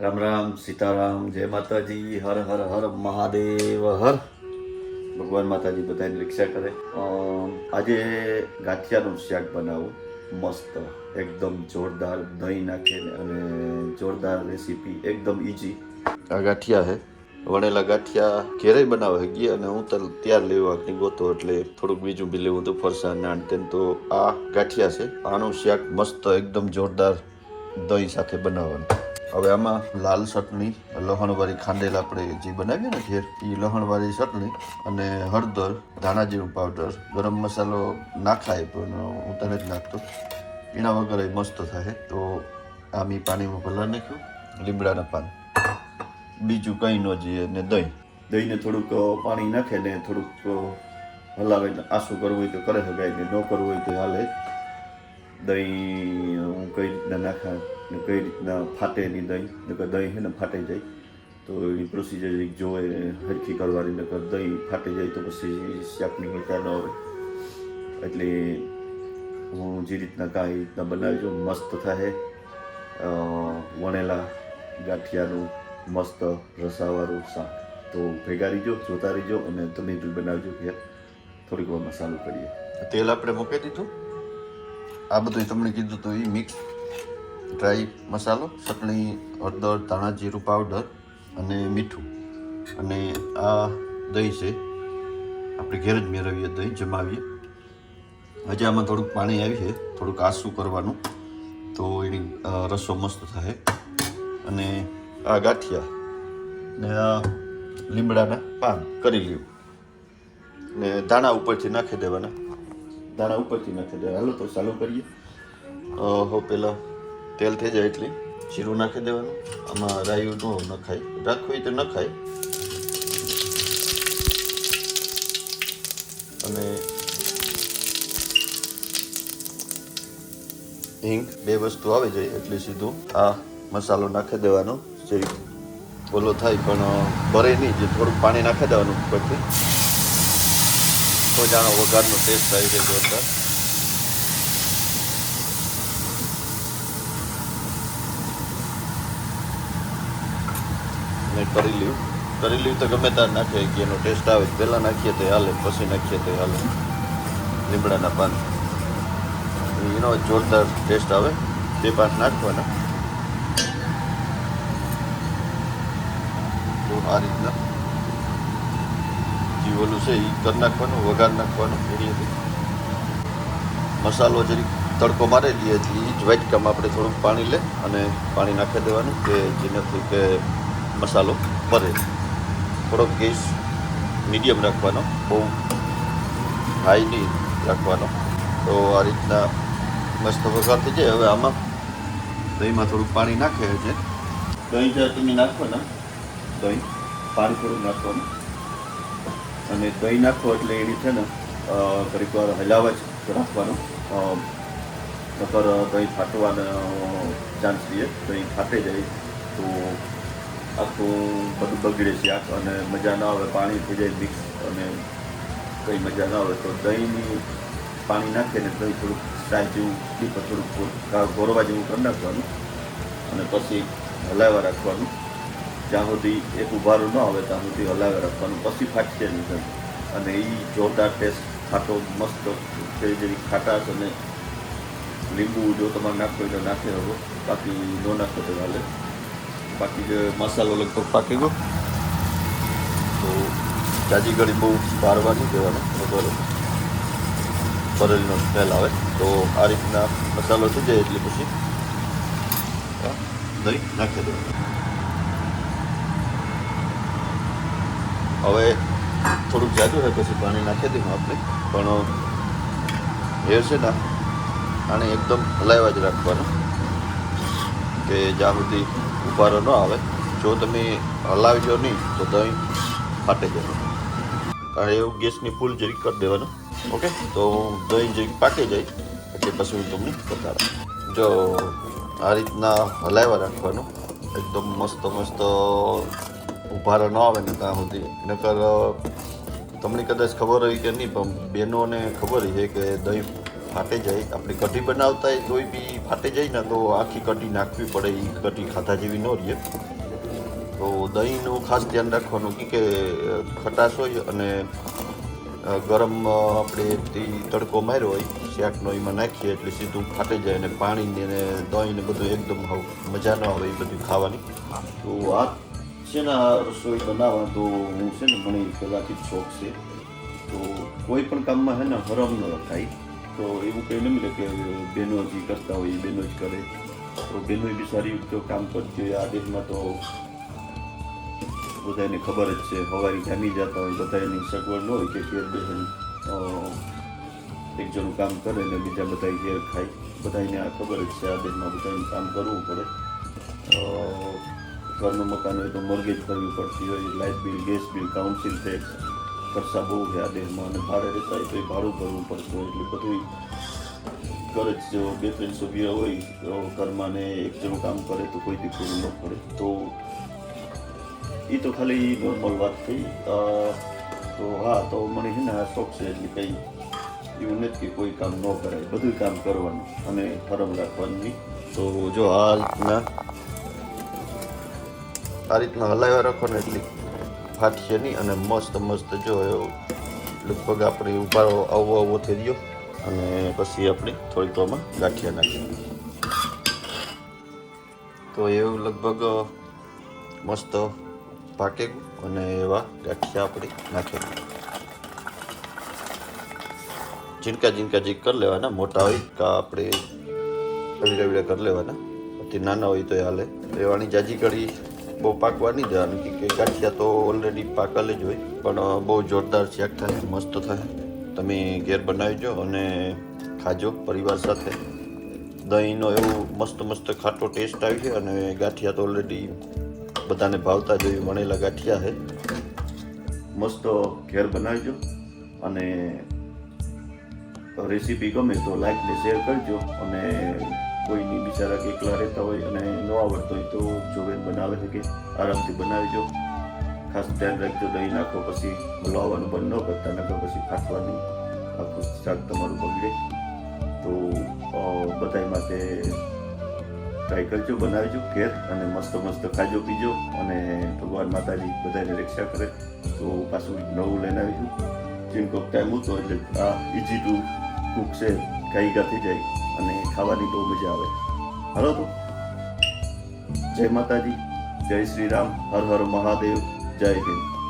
રામ રામ, સીતારામ, જય માતાજી, હર હર હર, મહાદેવ, હર. ભગવાન માતાજી બધાની રક્ષા કરે. આજે ગાંઠિયાનું શાક બનાવું. મસ્ત, એકદમ જોરદાર દહીં નાખીને અને જોરદાર રેસીપી એકદમ ઈઝી આ ગાંઠિયા હે વણેલા ગાંઠિયા ઘેરે બનાવે ગી અને હું ત્યાર લેવા ગોતો એટલે થોડુંક બીજું બી લેવું હતું ફરસાણ નાન તેમ. તો આ ગાંઠિયા છે. આનું શાક મસ્ત, એકદમ જોરદાર દહીં સાથે બનાવવાનું. હવે આમાં લાલ ચટણી, લહણવાળી ખાંડેલ આપણે જે બનાવીએ ને ઘેર એ લહણવાળી ચટણી અને હળદર, ધાણા જીરું પાવડર ગરમ મસાલો નાખાય પણ હું તને જ નાખતો. એના વગર એ મસ્ત થાય. તો આ મેં પાણીમાં ભલા નાખ્યું, લીમડાના પાન. બીજું કંઈ ન જોઈએ ને દહીં. દહીંને થોડુંક પાણી નાખે ને થોડુંક હલાવે આસું કરવું હોય તો કરે શકાય ને ન કરવું હોય તો હાલે. દહીં, હું કઈ રીતના નાખા, ને કઈ રીતના ફાટે નહીં દહીં, નકર દહીં છે ને ફાટી જાય, તો એની પ્રોસિજર જોવે, હરખી કરવાની, નકર દહીં ફાટી જાય તો પછી શાકની મિલતા ન આવે એટલે હું જે રીતના કાંઈ રીતના બનાવજો મસ્ત થાય વણેલા, ગાંઠિયાનું મસ્ત રસાવાળું શાક. તો ભેગા રહીજો, જોતા રહીજો અને તમે બનાવજો, કે થોડીક વાર મસાલો કરીએ. તેલ આપણે મૂકી દીધું? આ બધું તમને કીધું તો એ મિક્સ ડ્રાય મસાલો, ચટણી, હળદર, ધાણા, જીરું પાવડર અને મીઠું. અને આ દહીં છે. આપણે ઘેર જ મેળવીએ દહીં, જમાવીએ. હજી આમાં થોડુંક પાણી આવી છે, થોડુંક આસું કરવાનું. તો એની રસો મસ્ત થાય. અને આ ગાંઠિયા ને આ લીમડાના પાન કરી લેવું ને દાણા ઉપરથી નાખી દેવાના. દાણા ઉપરથી નાખી દેવા હાલો તો ચાલુ કરીએ. હો પહેલાં તેલ થઈ જાય એટલે જીરું નાખી દેવાનું. આમાં રાયું ન નખાય. રાખવું તો નખાય. અને હિંગ બે વસ્તુ આવી જાય એટલે સીધું આ મસાલો નાખી દેવાનો. જે ઓલો થાય પણ ભરે નહીં, જે થોડુંક પાણી નાખી દેવાનું ઉપરથી. તો જાણો વઘારનો ટેસ્ટ થાય છે જોરદાર મેં કરી લ્યું. કરી લ્યું તો ગમે ત્યાં નાખીએ કે એનો ટેસ્ટ આવે પહેલાં નાખીએ તો હાલે, પછી નાખીએ તો હાલે. લીમડાના પાન. એનો જોરદાર ટેસ્ટ આવે. તે પાન નાખવાના. તો આ રીતના. જે ઓલું છે એ કરી નાખવાનું, વઘાર નાખવાનું, એની મસાલો જરીક તડકો મારી લઈએ એ જ વાટકામાં આપણે થોડુંક પાણી લે અને પાણી નાખી દેવાનું કે જેનાથી કે મસાલો ભરે. થોડોક ગેસ મીડિયમ રાખવાનો, બહુ હાઈ નહીં રાખવાનો. તો આ રીતના મસ્ત વઘાર થઈ જાય. હવે આમાં દહીંમાં થોડુંક પાણી નાખે છે દહીં જ્યારે તમે નાખવાના, દહીં પાણી થોડું નાખવાનું. અને દહીં નાખો એટલે એની છે ને ઘડીક વાર હલાવા જ રાખવાનો. નકર દહીં ફાટવાનો ચાન્સ રહે દહીં ફાટે જાય તો આખું બધું બગડે છે આખ અને મજા ના આવે, પાણી થઈ જાય મિક્સ અને કંઈ મજા ના આવે. તો દહીંની પાણી નાખીને દહીં થોડુંક સાય જેવું, ડીપ થોડુંક ગોરવા જેવું કરી નાખવાનું અને પછી હલાવવા રાખવાનું. જ્યાં સુધી એક ઉભારું ન આવે, ત્યાં સુધી હલાવે રાખવાનું. પછી ફાટશે નહીં અને એ જોરદાર ટેસ્ટ ખાટો મસ્ત છે જેવી ખાટાશ અને લીંબુ જો તમારે નાખ્યો તો નાખી શકો બાકી ન નાખો તો ચાલે બાકી જે મસાલો લગભગ પાકી ગયો. તો તાજી ઘડી બહુ બારવા નહીં દેવાનો બરોબર ભરેલીનો સ્મેલ આવે. તો આ રીતના મસાલો થઈ જાય એટલે પછી દહીં નાખી દેવાનું. હવે થોડુંક જાજુ હોય પછી પાણી નાખી દઈશું આપણે. પણ એ છે ને, આને એકદમ હલાવ્યા જ રાખવાનું. કે જ્યાં સુધી ઉભારો ન આવે. જો તમે હલાવજો નહીં, તો દહીં ફાટી જશે કારણ એવું ગેસની ફૂલ જરીક કરી દેવાનું. ઓકે? તો દહીં જરીક પાકી જાય એટલે પછી હું તમને બતાડું જો, આ રીતના હલાવ્યા રાખવાનું. એકદમ મસ્ત મસ્ત ઉભારો ન આવે ને ત્યાં સુધી. નકર તમને કદાચ ખબર હોય કે નહીં, પણ બહેનોને ખબર છે કે દહીં ફાટે જાય. આપણે કઢી બનાવતા તોય બી ફાટે જાય ને, તો આખી કઢી નાખવી પડે એ કઢી ખાધા જેવી ન રહે. તો દહીંનું ખાસ ધ્યાન રાખવાનું કે ખટાશ હોય અને ગરમ આપણે તે તડકો માર્યો હોય, શાકનો એમાં નાખીએ એટલે સીધું ફાટી જાય અને પાણી ને દહીં ને બધું એકદમ મજા ન આવે એ બધું ખાવાની. તો આ છે રસોઈ બનાવવા તો હું છે ને મને પહેલાંથી જ શોખ છે. તો કોઈ પણ કામમાં છે ને હરમ ન રખાય તો એવું કંઈ નહીં મળે કે બહેનો જે કરતા હોય એ બહેનો જ કરે. તો બહેનો બી સારી રીતે કામ કરતી હોય. આ દેશમાં તો બધાને ખબર જ છે. હવારી જામી જતા હોય, બધાની સગવડ ન હોય કે ઘેર બહેન એક જણું કામ કરે ને બીજા બધા ઘેર ખાય. બધાને આ ખબર જ છે. આ દેશમાં બધાને કામ કરવું પડે. ઘરનું મકાન હોય તો મોર્ગેજ કરવી પડતી હોય light bill gas bill council tax ખર્ચા બહુ છે આ દેશમાં અને ભાડે રહેતા હોય તો એ ભાડું ભરવું પડતું હોય એટલે બધું ઘર જ જો બે, ત્રણ સભ્ય હોય, તો ઘરમાં ને એક જણું કામ કરે તો કોઈ દીકરું ન પડે તો એ તો ખાલી નોર્મલ વાત થઈ. તો હા, તો મને છે ને આ શોખ છે એટલે કંઈ એવું નથી કે કોઈ કામ ન કરાય. બધું કામ કરવાનું અને ફરમ રાખવાની. તો જો હાલના આ રીતના હલાવ્યા રાખો ને એટલી ફાટશે નહીં અને મસ્ત મસ્ત જો લગભગ આપણે ઉભારો આવો આવો થઈ ગયો અને પછી આપણે થોડીક આમાં ગાંઠિયા નાખીએ. તો એવું લગભગ મસ્ત પાકે અને એવા ગાંઠિયા આપણે નાખ્યા ઝીણકા ઝીણકા જી કરી લેવાના, મોટા હોય કા આપણે રવિડા કરી લેવાના. પછી નાના હોય તો હાલે. રેવાની જાજી કઢી બહુ પાકવા નહીં જવાનું કે ગાંઠિયા તો ઓલરેડી પાકલ જ હોય. પણ બહુ જોરદાર શેક થાય મસ્ત થાય. તમે ઘેર બનાવજો અને ખાજો પરિવાર સાથે. દહીંનો એવું મસ્ત મસ્ત ખાટો ટેસ્ટ આવી છે અને ગાંઠિયા તો ઓલરેડી બધાને ભાવતા જ હોય, વણેલા ગાંઠિયા છે. મસ્ત ઘેર બનાવજો અને રેસીપી ગમે તો લાઈક ને શેર કરજો અને કોઈની બિચારા કે એકલા રહેતા હોય અને ન આવડતો હોય તો જોવે બનાવે છે કે આરામથી બનાવજો. ખાસ ધ્યાન રાખજો, દહીં નાખો પછી હલાવવાનું બંધ ન કરતા, નકર પછી ફાટવાની આખું શાક તમારું બગડે. તો બધાય માટે ટ્રાય કરજો, બનાવજો, ઘેર અને મસ્ત મસ્ત ખાજો, પીજો અને ભગવાન માતાજી બધાને રક્ષા કરે. તો પાછું નવું લઈને આવીશું જેમ કોઈક ટાઈમ હતો એટલે આ ઇઝી ટુ કુક છે ગાયિકા થઈ જાય. અને ખાવાની બહુ મજા આવે. હલો તો. જય માતાજી. જય શ્રી રામ. હર હર મહાદેવ. જય હિન્દ.